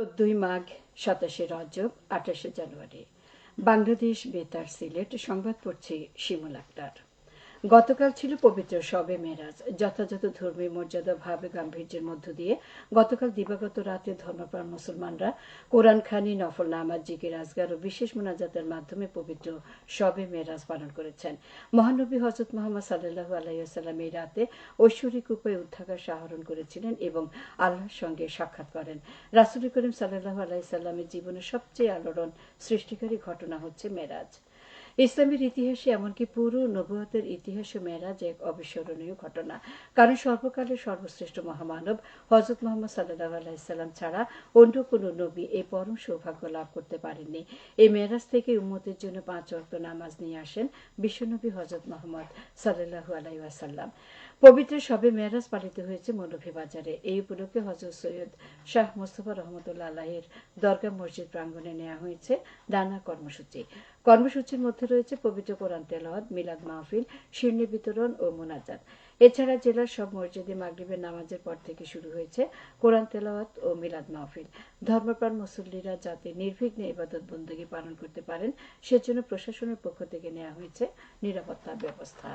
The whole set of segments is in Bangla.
চোদ্দই মাঘ সাতাশে রজব আঠাশে জানুয়ারি। বাংলাদেশ বেতার সিলেট সংবাদ পড়ছে শিমুল আক্তার। গতকাল ছিল পবিত্র শবে মেরাজ। যথাযথ ধর্মীয় মর্যাদা, ভাবে, গাম্ভীর্যের মধ্য দিয়ে গতকাল দিবাগত রাতে ধর্মপ্রাণ মুসলমানরা কোরআন খানি, নফল নামাজ, জিকির, আজগার ও বিশেষ মোনাজাতের মাধ্যমে পবিত্র শবে মেরাজ পালন করেছেন। মহানবী হজরত মোহাম্মদ সাল্লাহু আলাইসাল্লাম এই রাতে ঐশ্বরিক উপায়ে উদ্ধাকার সাহরণ করেছিলেন এবং আল্লাহর সঙ্গে সাক্ষাৎ করেন। রাসুল করিম সাল্লাহু আলাইসাল্লামের জীবনের সবচেয়ে আলোড়ন সৃষ্টিকারী ঘটনা হচ্ছে মেরাজ। ইসলামের ইতিহাসে এমনকি পুরো নবুয়তের ইতিহাসে মেরাজ এক অবিস্মরণীয় ঘটনা। কারণ সর্বকালের সর্বশ্রেষ্ঠ মহামানব হজরত মোহাম্মদ সাল্লাহ আলাইসাল্লাম ছাড়া অন্য কোন নবী এই পরম সৌভাগ্য লাভ করতে পারেননি। এই মেরাজ থেকে উম্মতের জন্য পাঁচ অক্ত নামাজ নিয়ে আসেন বিশ্বনবী হজরত মোহাম্মদ সাল্লাহু আলাইসাল্লাম পবিত্র সবে মেরাজ পালিত হয়েছে মৌলভীবাজারে এই উপলক্ষে হজরত সৈয়দ শাহ মোস্তফা রহমতুল্লাহ আলাহের দরগা মসজিদ প্রাঙ্গণে নেওয়া হয়েছে নানা কর্মসূচি। কর্মসূচির মধ্যে রয়েছে পবিত্র কোরআন তেলাওয়াত, মিলাদ মাহফিল শিরনি বিতরণ ও মোনাজাত। এছাড়া জেলার সব মসজিদে মাগরিবের নামাজের পর থেকে শুরু হয়েছে কোরআন তেলাওয়াত ও মিলাদ মাহফিল। ধর্মপ্রাণ মুসল্লিরা যাতে নির্বিঘ্নে ইবাদত বন্দী পালন করতে পারেন, সেজন্য প্রশাসনের পক্ষ থেকে নেওয়া হয়েছে নিরাপত্তা ব্যবস্থা।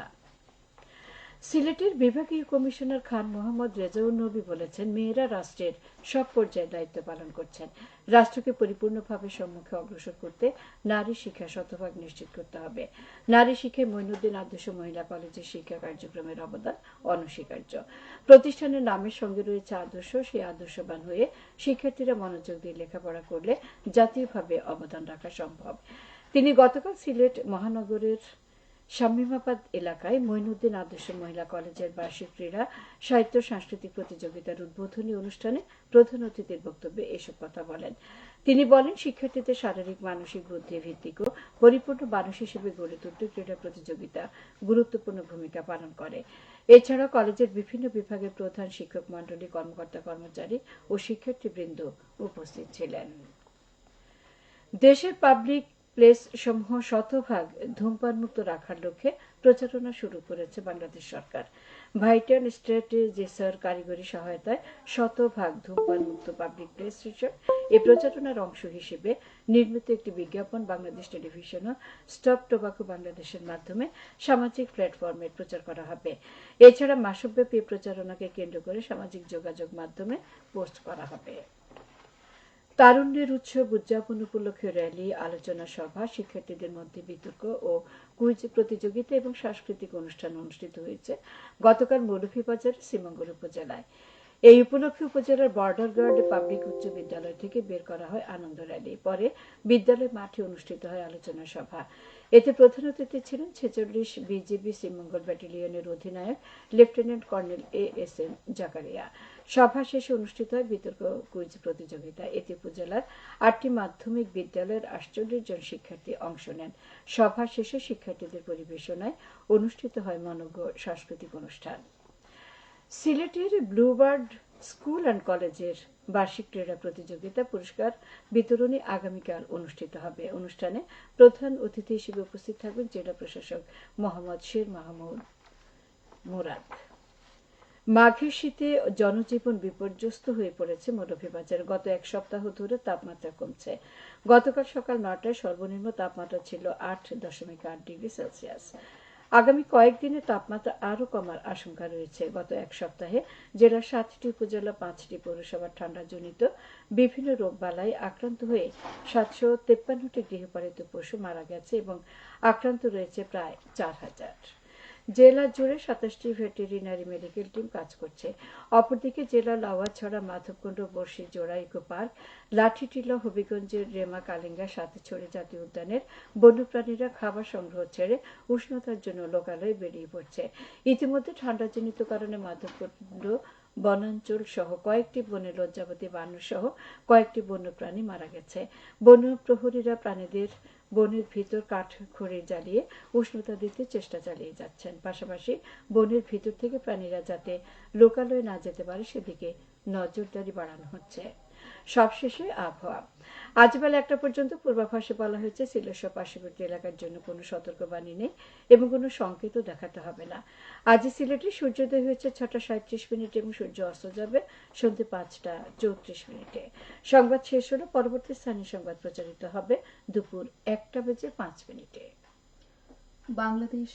সিলেটের বিভাগীয় কমিশনার খান মোহাম্মদ রেজাউল নবী বলেছেন, মেয়েরা রাষ্ট্রের সব পর্যায়ে দায়িত্ব পালন করছেন। রাষ্ট্রকে পরিপূর্ণভাবে সম্মুখে অগ্রসর করতে নারী শিক্ষা শতভাগ নিশ্চিত করতে হবে। নারী শিক্ষায় মইনুদ্দিন আদর্শ মহিলা কলেজের শিক্ষা কার্যক্রমের অবদান অনস্বীকার্য। প্রতিষ্ঠানের নামের সঙ্গে রয়েছে আদর্শ, সেই আদর্শবান হয়ে শিক্ষার্থীরা মনোযোগ দিয়ে লেখাপড়া করলে জাতীয়ভাবে অবদান রাখা সম্ভব। তিনি গতকাল সিলেট মহানগরের শামীমাবাদ এলাকায় মইনুদ্দিন আদর্শ মহিলা কলেজের বার্ষিক ক্রীড়া, সাহিত্য, সাংস্কৃতিক প্রতিযোগিতার উদ্বোধনী অনুষ্ঠানে প্রধান অতিথির বক্তব্যে এসব কথা বলেন। তিনি বলেন, শিক্ষার্থীদের শারীরিক, মানসিক বুদ্ধি ভিত্তিক ও পরিপূর্ণ মানুষ হিসেবে গড়ে তুলতে ক্রীড়া প্রতিযোগিতা গুরুত্বপূর্ণ ভূমিকা পালন করে। এছাড়া কলেজের বিভিন্ন বিভাগের প্রধান শিক্ষক মন্ডলী কর্মকর্তা, কর্মচারী ও শিক্ষার্থীবৃন্দ উপস্থিত ছিলেন। দেশের পাবলিক প্লেস সমূহ শতভাগ ধূমপান মুক্ত রাখার লক্ষ্যে প্রচারণা শুরু করেছে বাংলাদেশ সরকার। ভাইটাল স্ট্র্যাটেজিসের কারিগরি সহায়তায় শতভাগ ধূমপান মুক্ত পাবলিক প্লেস হিসেবে এই প্রচারণার অংশ হিসেবে নির্মিত একটি বিজ্ঞাপন বাংলাদেশ টেলিভিশন ও স্টপ টোবাকো বাংলাদেশের মাধ্যমে সামাজিক প্ল্যাটফর্মে প্রচার করা হবে। এছাড়া মাসব্যাপী প্রচারণাকে কেন্দ্র করে সামাজিক যোগাযোগ মাধ্যমে পোস্ট করা হবে। তারুণ্যের উৎসব উদযাপন উপলক্ষে র্যালি, আলোচনা সভা, শিক্ষার্থীদের মধ্যে বিতর্ক ও কুইজ প্রতিযোগিতা এবং সাংস্কৃতিক অনুষ্ঠান অনুষ্ঠিত হয়েছে গতকাল মৌলভীবাজার, শ্রীমঙ্গল উপজেলায়। এই উপলক্ষে উপজেলার বর্ডার গার্ড পাবলিক উচ্চ বিদ্যালয় থেকে বের করা হয় আনন্দ র্যালি। পরে বিদ্যালয় মাঠে অনুষ্ঠিত হয় আলোচনা সভা। এতে প্রধান অতিথি ছিলেন ছেচল্লিশ বিজিবি শ্রীমঙ্গল ব্যাটালিয়নের অধিনায়ক lieutenant colonel A S M Zakaria. সভা শেষে অনুষ্ঠিত হয় বিতর্ক কুইজ প্রতিযোগিতা। এতে উপজেলার আটটি মাধ্যমিক বিদ্যালয়ের আটচল্লিশ জন শিক্ষার্থী অংশ নেন। সভা শেষে শিক্ষার্থীদের পরিবেশনায় অনুষ্ঠিত হয় মনজ্ঞ সাংস্কৃতিক অনুষ্ঠান। সিলেটের ব্লুবার্ড স্কুল অ্যান্ড কলেজের বার্ষিক ক্রীড়া প্রতিযোগিতা পুরস্কার বিতরণী আগামীকাল অনুষ্ঠিত হবে। অনুষ্ঠানে প্রধান অতিথি হিসেবে উপস্থিত থাকবেন জেলা প্রশাসক মোহাম্মদ শের মাহমুদ মুরাদ। মাঘের শীতে জনজীবন বিপর্যস্ত হয়ে পড়েছে মৌলভীবাজার গত এক সপ্তাহ ধরে তাপমাত্রা কমছে। গতকাল সকাল নটায় সর্বনিম্ন তাপমাত্রা ছিল আট দশমিক আট ডিগ্রি সেলসিয়াস। আগামী কয়েকদিনে তাপমাত্রা আরও কমার আশঙ্কা রয়েছে। গত এক সপ্তাহে জেলার সাতটি উপজেলা, পাঁচটি পৌরসভার ঠান্ডাজনিত বিভিন্ন রোগবালায় আক্রান্ত হয়ে সাতশো তেপ্পান্নটি গৃহপালিত পশু মারা গেছে এবং আক্রান্ত রয়েছে প্রায় চার হাজার। জেলা জুড়ে সাতাশটি ভেটেরিনারি মেডিকেল টিম কাজ করছে। অপরদিকে জেলা লাওয়াছড়া, মাধবকুণ্ড বর্ষি জোড়া, ইকো পার্ক, লাঠিটিলা, হবিগঞ্জের রেমা, কালিঙ্গা, সাতছড়ি জাতীয় উদ্যানের বন্যপ্রাণীরা খাবার সংগ্রহ ছেড়ে উষ্ণতার জন্য লোকালয়ে বেরিয়ে পড়ছে। ইতিমধ্যে ঠান্ডাজনিত কারণে মাধবকুণ্ড বনাঞ্চল সহ কয়েকটি বনে লজ্জাবতী বানর সহ কয়েকটি বন্যপ্রাণী মারা গেছে। বন্য প্রহরীরা প্রাণীদের বনের ভিতর কাঠ খড়ি জ্বালিয়ে উষ্ণতা দিতে চেষ্টা চালিয়ে যাচ্ছেন। পাশাপাশি বনের ভিতর থেকে প্রাণীরা যাতে লোকালয়ে না যেতে পারে, সেদিকে নজরদারি বাড়ানো হচ্ছে। সবশেষে আবহাওয়া। আজ বেলা একটা পর্যন্ত পূর্বাভাসে বলা হয়েছে, সিলেট সহ পার্শ্ববর্তী এলাকার জন্য কোনো সতর্কবাণী নেই এবং কোনো সংকেতও দেখাতে হবে না। আজ সিলেটে সূর্যোদয় হয়েছে ছটা সাঁত্রিশ মিনিট এবং সূর্য অস্ত যাবে সন্ধ্যে পাঁচটা চৌত্রিশ মিনিটে। সংবাদ শেষ হলো পরবর্তী স্থানীয় সংবাদ প্রচারিত হবে দুপুর একটা বেজে পাঁচ মিনিটে। বাংলাদেশ